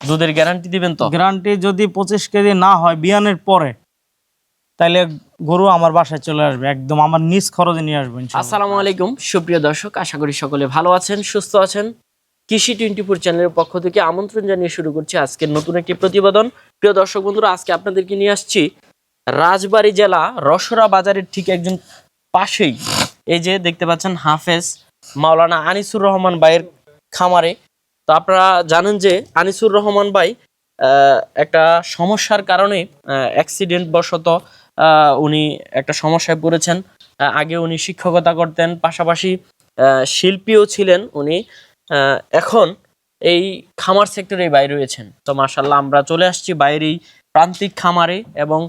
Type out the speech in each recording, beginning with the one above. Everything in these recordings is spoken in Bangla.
দুধের গ্যারান্টি দিবেন তো? গ্যারান্টি যদি পঁচিশ কেজি না হয় বিয়ানের পরে তাহলে গরু আমার বাসায় চলে আসবে একদম আমার নিজ খরচে নিয়ে আসবেন আসসালামু আলাইকুম সুপ্রিয় দর্শক আশা করি সকলে ভালো আছেন সুস্থ আছেন। কৃষি টোয়েন্টি ফোর চ্যানেলের পক্ষ থেকে আমন্ত্রণ জানিয়ে শুরু করছি আজকের নতুন একটি প্রতিবেদন। প্রিয় দর্শক বন্ধুরা আজকে আপনাদেরকে নিয়ে আসছি রাজবাড়ী জেলা রসরা বাজারের ঠিক একজন পাশেই। এই যে দেখতে পাচ্ছেন হাফেজ মাওলানা আনিসুর রহমান ভাইয়ের খামারে তো আপনারা জানেন যে আনিসুর রহমান ভাই একটা সমস্যার কারণে অ্যাক্সিডেন্ট বশত উনি একটা সমস্যায় পড়েছেন। আগে উনি শিক্ষকতা করতেন, পাশাপাশি শিল্পীও ছিলেন উনি। এখন এই খামার সেক্টরে বাইরে রয়েছেন। তো মার্শাল্লাহ আমরা চলে আসছি বাইরেই প্রান্তিক খামারে এবং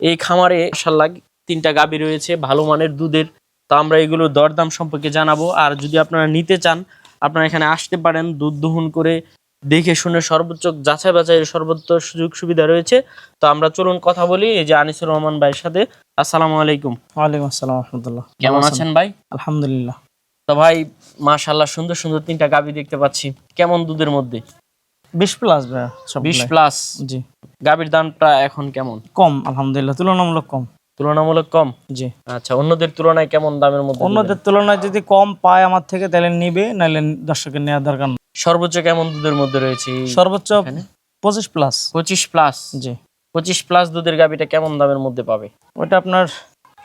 এই খামারে মার্শাল্লাহ তিনটা গাবি রয়েছে, ভালো মানের দুধের। তো আমরা এগুলো দরদাম সম্পর্কে জানাব। আর যদি আপনারা নিতে চান আপনারা এখানে আসতে পারেন দুধ দহন করে দেখে শুনে সর্বোচ্চ যাচাই বাছাইয়ের সর্বোচ্চ সুযোগ সুবিধা রয়েছে। তো আমরা চলুন কথা বলি এই যে আনিসুর রহমান ভাইয়ের সাথে। আসসালামু আলাইকুম। ওয়ালাইকুম আসসালাম রহমতুল্লাহ। কেমন আছেন? ভাই? আলহামদুলিল্লাহ। তো ভাই মাশাল্লাহ সুন্দর সুন্দর তিনটা গাবি দেখতে পাচ্ছি। কেমন দুধের মধ্যে? বিশ প্লাস ভাই সব বিশ প্লাস? জি। গাবির দামটা এখন কেমন? কম আলহামদুলিল্লাহ তুলনামূলক কম। তুলনামূলক কম? জি। আচ্ছা অন্যদের তুলনায় কেমন দামের মধ্যে অন্যদের তুলনায় যদি কম পায় আমার থেকে তাহলে নিবে নাহলে দর্শকের নেওয়ার দরকার নেই। সর্বোচ্চ কেমন দুধের মধ্যে রয়েছে সর্বোচ্চ পঁচিশ প্লাস। পঁচিশ প্লাস? জি। পঁচিশ প্লাস দুধের গাবিটা কেমন দামের মধ্যে পাবে? ওটা আপনার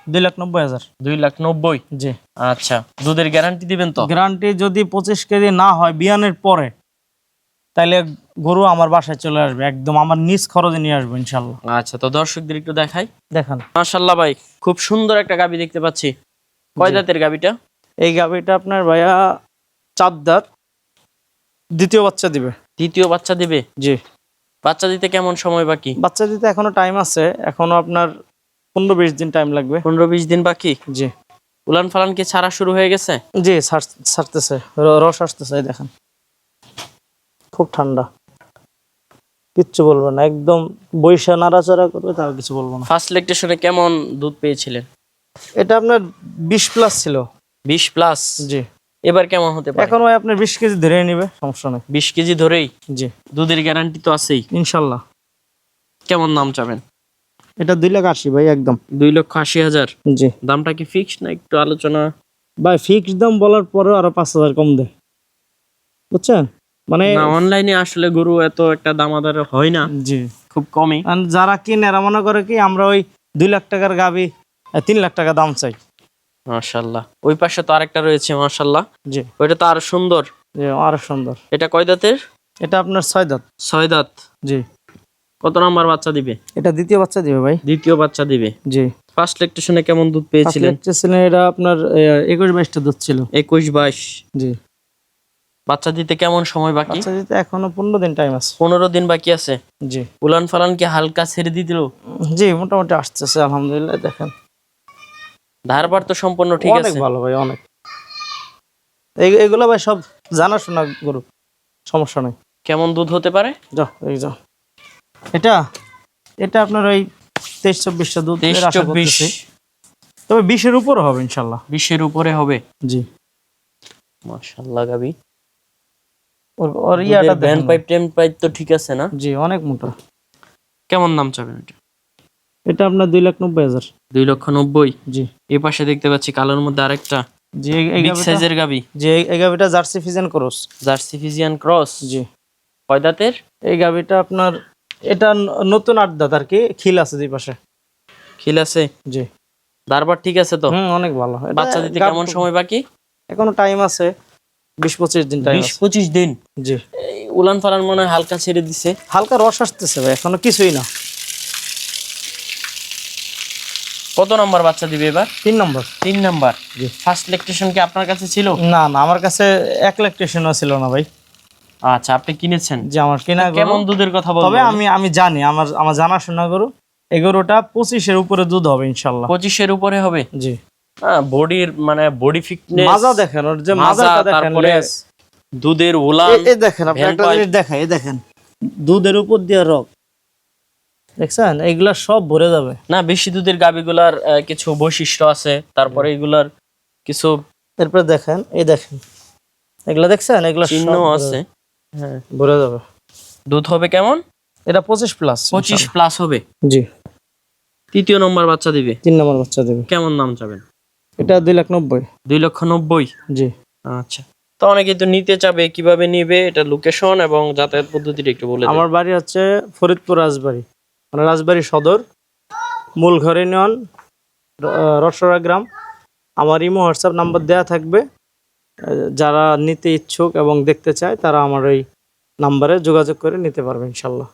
দুই লাখ নব্বই হাজার। দুই লাখ নব্বই? জি। আচ্ছা দুধের গ্যারান্টি দিবেন তো? গ্যারান্টি যদি পঁচিশ কেজি না হয় বিয়ানের পরে তাহলে গরু আমার বাসায় চলে আসবে একদম আমার নিজ খরচে নিয়ে আসবে ইনশাল্লাহ। আচ্ছা তো দর্শকদের একটু দেখাই। দেখেন। মাশাল্লাহ ভাই খুব সুন্দর একটা গাবি দেখতে পাচ্ছি। কয় দাঁতের গাবিটা? এই গাভিটা আপনার ভাইয়া চাঁদদার দ্বিতীয় বাচ্চা দিবে। দ্বিতীয় বাচ্চা দিবে? জি। বাচ্চা দিতে কেমন সময় বাকি? বাচ্চা দিতে এখনও টাইম আছে এখনও আপনার পনেরো বিশ দিন টাইম লাগবে। পনেরো বিশ দিন বাকি? জি। উলান ফালান কি ছাড়া শুরু হয়ে গেছে? জি ছাড়- ছাড়তেছে রস আসতেছে দেখেন। খুব ঠান্ডা। কিচ্ছু বলব না একদম বৈশা নাড়াচাড়া করবে তাও কিছু বলব না। ফার্স্ট লেকটেশনে কেমন দুধ পেয়েছিলেন? এটা আপনার বিশ প্লাস ছিল। বিশ প্লাস জি। এবার কেমন হতে পারে? এখন ওই আপনার বিশ কেজি ধরে নিবে সমস্যা নেই। বিশ কেজি ধরেই? জি। দুধের গ্যারান্টি তো আছেই। ইনশাল্লাহ। কেমন দাম চাবেন? এটা দুই লাখ আশি ভাই একদম। দুই লক্ষ আশি হাজার? জি। দামটা কি ফিক্সড না একটু আলোচনা? ভাই ফিক্সড দাম বলার পরেও আরও পাঁচ হাজার কম দেয়। বুঝছেন? মানে অনলাইনে আসলে গরু এত একটা দামাদার হয় না। জি। খুব কমই। যারা কিনে এরা মনে করে কি আমরা ওই দুই লাখ টাকার গাবি তিন লাখ টাকা দাম চাই। মাশাল্লাহ। ওই পাশে তো আরেকটা রয়েছে মাশাল্লাহ। জি। ওইটা তো আরও সুন্দর। জি আরও সুন্দর। এটা কয় দাঁতের? এটা আপনার ছয় দাঁত। ছয় দাঁত। জি। কত নাম্বার বাচ্চা দিবে? এটা দ্বিতীয় বাচ্চা দিবে ভাই। দ্বিতীয় বাচ্চা দিবে। জি। ফার্স্ট লেকটেশনে কেমন দুধ পেয়েছিলেন? ছিলেন এটা আপনার একুশ বাইশটা দুধ ছিল। একুশ বাইশ। জি। বাচ্চা দিতে কেমন সময় বাকি? বাচ্চা দিতে এখনও পনেরো দিন টাইম আছে। পনেরো দিন বাকি আছে? জি। উলান ফালান কি হালকা ছেড়ে দিল? জি মোটামুটি আসতেছে আলহামদুলিল্লাহ দেখেন। ধারবার তো সম্পূর্ণ ঠিক আছে? অনেক ভালো ভাই অনেক। এই- এগুলো ভাই সব জানাশোনা গরু সমস্যা নাই। কেমন দুধ হতে পারে? যাও এই যাও। এটা এটা আপনার ওই তেইশ চব্বিশটা দুধ তেইশ এর আশা চব্বিশ। তবে বিশের উপরে হবে ইনশাল্লাহ। বিশের উপরে হবে? জি। মাশাল্লাহ গাবি। ওর ইয়াটা ভ্যান দেখেন পাইপ টেন পাইপ তো ঠিক আছে না? জি অনেক মোটা। কেমন দাম চাবেন এটা? এটা আপনার দুই লাখ নব্বই হাজার। দুই লক্ষ নব্বই? জি। এই পাশে দেখতে পাচ্ছি কালোর মধ্যে আরেকটা। জি এই- সাইজের গাবি? জি এই- গাভিটা Jersey Friesian cross Jersey Friesian cross জি। কয় দাঁতের? এই গাভিটা আপনার এটা নতুন আড্ডা আর কি খিল আছে দুই পাশে। খিল আছে? জি। দারবার ঠিক আছে তো? হুম অনেক ভালো। বাচ্চা দিতে কেমন সময় বাকি? এখনও টাইম আছে। বিশ পঁচিশ দিন বিশ পঁচিশ দিন? জি। উলান ফালান মনে হয় হালকা ছেড়ে দিছে। হালকা রস আসতেছে ভাই এখনও কিছুই না। কত নম্বর বাচ্চা দিবে এবার? তিন নম্বর। তিন নাম্বার। জি। ফার্স্ট লেকটেশন কি আপনার কাছে ছিল? না না আমার কাছে এক লাখ টেশনও ছিল না ভাই। আচ্ছা আপনি কিনেছেন? যে আমার কেনা কেমন দুধের কথা বলব? তবে আমি আমি জানি আমার আমার জানাশোনা গরু। এই গরুটা পঁচিশের উপরে দুধ হবে ইনশাল্লাহ। পঁচিশের উপরে হবে? জি। বডির মানে বডি ফিটনেস মাজা দেখেন ওর যে মাজা, মাজাটা দেখেন তারপরে দুধের উলান এই দেখেন আপনি একটা জিনিস দেখাই এই দেখেন। দুধের উপর দিয়ে রক দেখছেন? এইগুলা সব ভরে যাবে। না বেশি দুধের গাবিগুলার কিছু বৈশিষ্ট্য আছে তারপরে এগুলার কিছু এরপরে দেখেন এই দেখেন। এগুলা দেখছেন? এগুলা চিহ্ন আছে। হ্যাঁ ভরে যাবে। দুধ হবে কেমন? এটা পঁচিশ প্লাস পঁচিশ প্লাস হবে? জি। তৃতীয় নম্বর বাচ্চা দিবে? তিন নম্বর বাচ্চা দিবে। কেমন নাম চাবেন? এটা দুই লাখ নব্বই। দুই লক্ষ নব্বই? জি। আচ্ছা। তো অনেকে তো নিতে চাবে কীভাবে নিবে? এটা লোকেশন এবং যাতায়াত পদ্ধতিটা একটু বলে আমার বাড়ি হচ্ছে ফরিদপুর রাজবাড়ি মানে রাজবাড়ি সদর মূল ঘর ইউনিয়ন র- রসরা গ্রাম। আমার ইমো হোয়াটসঅ্যাপ নাম্বার দেওয়া থাকবে। আহ, যারা নিতে ইচ্ছুক এবং দেখতে চায় তারা আমার ওই নাম্বারে যোগাযোগ করে নিতে পারবে ইনশাল্লাহ।